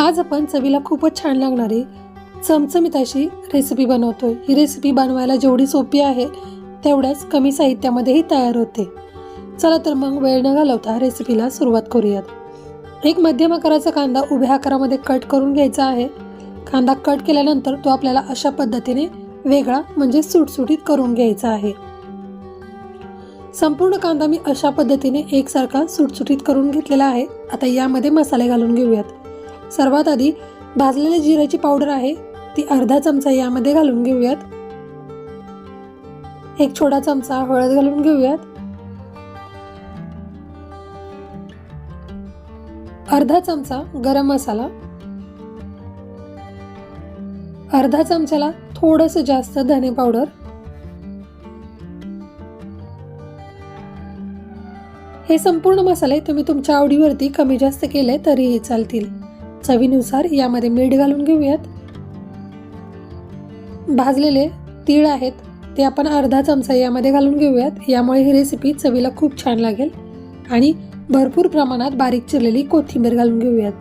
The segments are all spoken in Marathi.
आज आपण चवीला खूपच छान लागणारी चमचमीत अशी रेसिपी बनवतोय. ही रेसिपी बनवायला जेवढी सोपी आहे तेवढ्याच कमी साहित्यामध्येही तयार होते. चला तर मग वेळ न घालवता रेसिपीला सुरुवात करूयात. एक मध्यम आकाराचा कांदा उभ्या आकारामध्ये कट करून घ्यायचा आहे. कांदा कट केल्यानंतर तो आपल्याला अशा पद्धतीने वेगळा म्हणजे सुटसुटीत करून घ्यायचा आहे. संपूर्ण कांदा मी अशा पद्धतीने एकसारखा सुटसुटीत करून घेतलेला आहे. आता यामध्ये मसाले घालून घेऊयात. सर्वात आधी भाजलेल्या जिऱ्याची पावडर आहे ती अर्धा चमचा यामध्ये घालून घेऊयात. एक छोटा चमचा हळद घालून घेऊयात. अर्धा चमचा गरम मसाला. अर्धा चमच्याला थोडस जास्त धने पावडर. हे संपूर्ण मसाले तुम्ही तुमच्या आवडीवरती कमी जास्त केले तरीही चालतील. चवीनुसार यामध्ये मीठ घालून घेऊयात. भाजलेले तीळ आहेत ते आपण अर्धा चमचा यामध्ये घालून घेऊयात. यामुळे ही रेसिपी चवीला खूप छान लागेल. आणि भरपूर प्रमाणात बारीक चिरलेली कोथिंबीर घालून घेऊयात.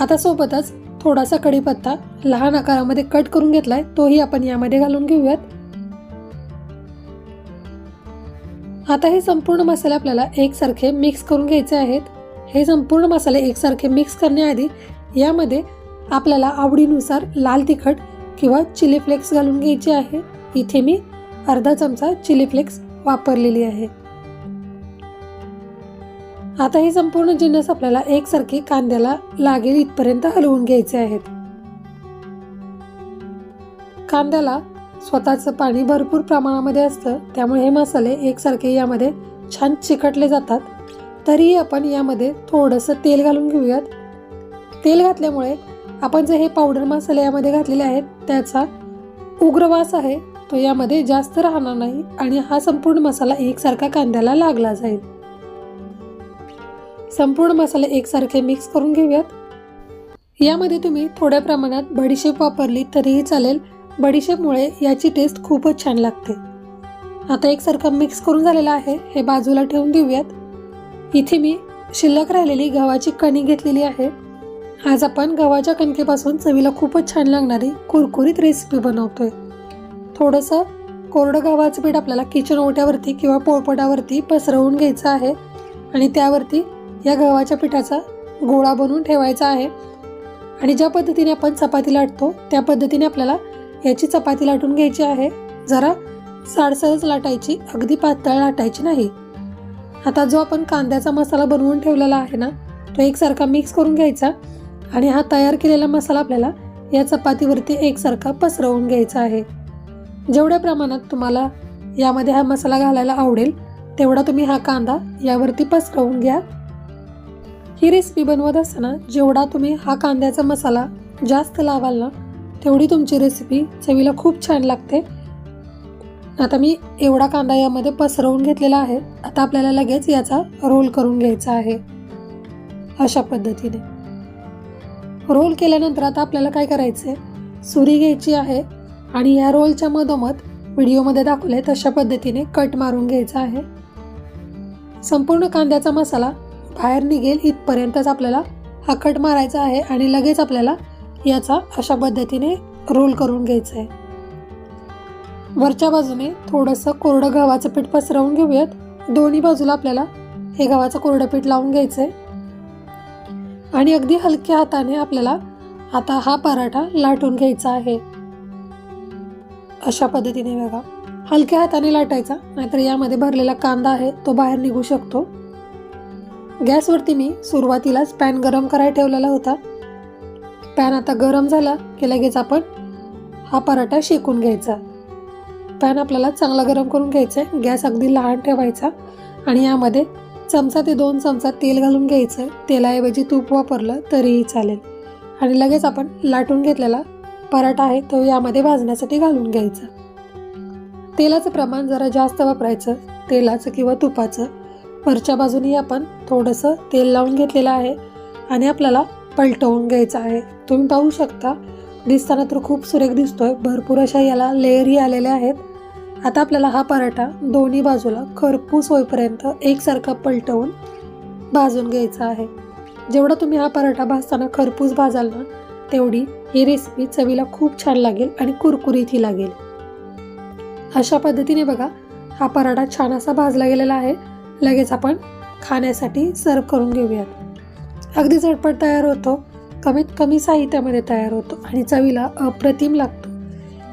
आता सोबतच थोडासा कढीपत्ता लहान आकारामध्ये कट करून घेतलाय तोही आपण यामध्ये घालून घेऊयात. आता हे संपूर्ण मसाले आपल्याला एकसारखे मिक्स करून घ्यायचे आहेत. हे संपूर्ण मसाले एकसारखे मिक्स करण्याआधी यामध्ये आपल्याला आवडीनुसार लाल तिखट किंवा चिली फ्लेक्स घालून घ्यायचे आहे. इथे मी अर्धा चमचा चिली फ्लेक्स वापरलेली आहे. आता हे संपूर्ण जिन्नस आपल्याला एकसारखे कांद्याला लागेल इथपर्यंत हलवून घ्यायचे आहेत. कांद्याला स्वतःचं पाणी भरपूर प्रमाणामध्ये असतं त्यामुळे हे मसाले एकसारखे यामध्ये छान चिकटले जातात. तरीही आपण यामध्ये थोडंसं तेल घालून घेऊयात. तेल घातल्यामुळे आपण जे हे पावडर मसाले यामध्ये घातलेले आहेत त्याचा उग्रवास आहे. तो यामध्ये जास्त राहणार नाही आणि हा संपूर्ण मसाला एकसारखा कांद्याला लागला जाईल. संपूर्ण मसाले एकसारखे मिक्स करून घेऊयात. यामध्ये तुम्ही थोड्या प्रमाणात बडीशेप वापरली तरीही चालेल. बडीशेपमुळे याची टेस्ट खूपच छान लागते. आता एकसारखं मिक्स करून झालेलं आहे. हे बाजूला ठेवून देऊयात. इथे मी शिल्लक राहिलेली गव्हाची कणी घेतलेली आहे. आज आपण गव्हाच्या कणकेपासून चवीला खूपच छान लागणारी कुरकुरीत रेसिपी बनवतोय. थोडंसं कोरडं गव्हाचं पीठ आपल्याला किचन ओट्यावरती किंवा पोळपटावरती पसरवून घ्यायचं आहे आणि त्यावरती या गव्हाच्या पिठाचा गोळा बनवून ठेवायचा आहे. आणि ज्या पद्धतीने आपण चपाती लाटतो त्या पद्धतीने आपल्याला याची चपाती लाटून घ्यायची आहे. जरा साडसरच लाटायची अगदी पातळ लाटायची नाही. आता जो आपण कांद्याचा मसाला बनवून ठेवलेला आहे ना तो एकसारखा मिक्स करून घ्यायचा आणि हा तयार केलेला मसाला आपल्याला या चपातीवरती एकसारखा पसरवून घ्यायचा आहे. जेवढ्या प्रमाणात तुम्हाला यामध्ये हा मसाला घालायला आवडेल तेवढा तुम्ही हा कांदा यावरती पसरवून घ्या. ही रेसिपी बनवत असताना जेवढा तुम्ही हा कांद्याचा मसाला जास्त लावाल ना तेवढी तुमची रेसिपी चवीला खूप छान लागते. आता मी एवढा कांदा यामध्ये पसरवून घेतलेला आहे. आता आपल्याला लगेच याचा रोल करून घ्यायचा आहे. अशा पद्धतीने. रोल केल्यानंतर आता आपल्याला काय करायचं आहे सुरी घ्यायची आहे आणि या रोलच्या मधोमध व्हिडिओमध्ये दाखवले तशा पद्धतीने कट मारून घ्यायचा आहे. संपूर्ण कांद्याचा मसाला बाहेर निघेल इथपर्यंतच आपल्याला हा कट मारायचा आहे आणि लगेच आपल्याला याचा अशा पद्धतीने रोल करून घ्यायचा आहे. वरच्या बाजूने थोडंसं कोरडं गव्हाचं पीठ पसरवून घेऊयात. दोन्ही बाजूला आपल्याला हे गव्हाचं कोरडं पीठ लावून घ्यायचं आहे आणि अगदी हलक्या हाताने आपल्याला आता हा पराठा लाटून घ्यायचा आहे. अशा पद्धतीने बघा. हलक्या हाताने लाटायचा नाहीतर यामध्ये भरलेला कांदा आहे तो बाहेर निघू शकतो. गॅसवरती मी सुरुवातीलाच पॅन गरम करायला ठेवलेला होता. पॅन आता गरम झाला की लगेच आपण हा पराठा शेकून घ्यायचा. पॅन आपल्याला चांगला गरम करून घ्यायचा आहे. गॅस अगदी लहान ठेवायचा. आणि यामध्ये चमचा ते दोन चमचा तेल घालून घ्यायचं तेलाऐवजी तूप वापरलं तरीही चालेल. आणि लगेच आपण लाटून घेतलेला पराठा आहे तो यामध्ये भाजण्यासाठी घालून घ्यायचा. तेलाचं प्रमाण जरा जास्त वापरायचं. तेलाचं किंवा तुपाचं. वरच्या बाजूनी आपण थोडंसं तेल लावून घेतलेलं आहे. आणि आपल्याला पलटवून घ्यायचं आहे. तुम्ही पाहू शकता दिसताना तर खूप सुरेख दिसतोय. भरपूर अशा याला लेअरही आलेल्या आहेत. आता आपल्याला हा पराठा दोन्ही बाजूला खरपूस होईपर्यंत एकसारखा पलटवून भाजून घ्यायचा आहे. जेवढा तुम्ही हा पराठा भाजताना खरपूस भाजाल ना तेवढी ही रेसिपी चवीला खूप छान लागेल आणि कुरकुरीतही लागेल. अशा पद्धतीने बघा हा पराठा छान असा भाजला गेलेला आहे. लगेच आपण खाण्यासाठी सर्व करून घेऊयात. अगदी झटपट तयार होतो. कमीत कमी साहित्यामध्ये तयार होतो आणि चवीला अप्रतिम लागतो.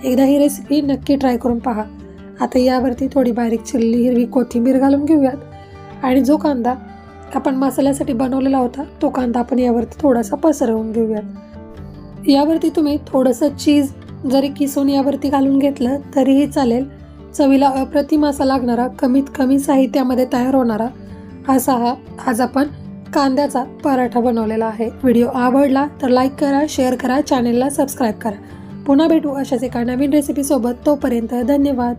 एकदा ही रेसिपी नक्की ट्राय करून पहा. आता यावरती थोडी बारीक चिरलेली हिरवी कोथिंबीर घालून घेऊयात. आणि जो कांदा आपण मसाल्यासाठी बनवलेला होता तो कांदा आपण यावरती थोडासा पसरवून घेऊयात. यावरती तुम्ही थोडंसं चीज जरी किसून यावरती घालून घेतलं तरीही चालेल. चवीला अप्रतिम असा लागणारा कमीत कमी साहित्यामध्ये तयार होणारा असा हा आज आपण कांद्याचा पराठा बनवलेला आहे. व्हिडिओ आवडला तर लाईक करा शेअर करा चॅनेलला सबस्क्राईब करा. पुन्हा भेटू अशाच एका नवीन रेसिपीसोबत तोपर्यंत धन्यवाद.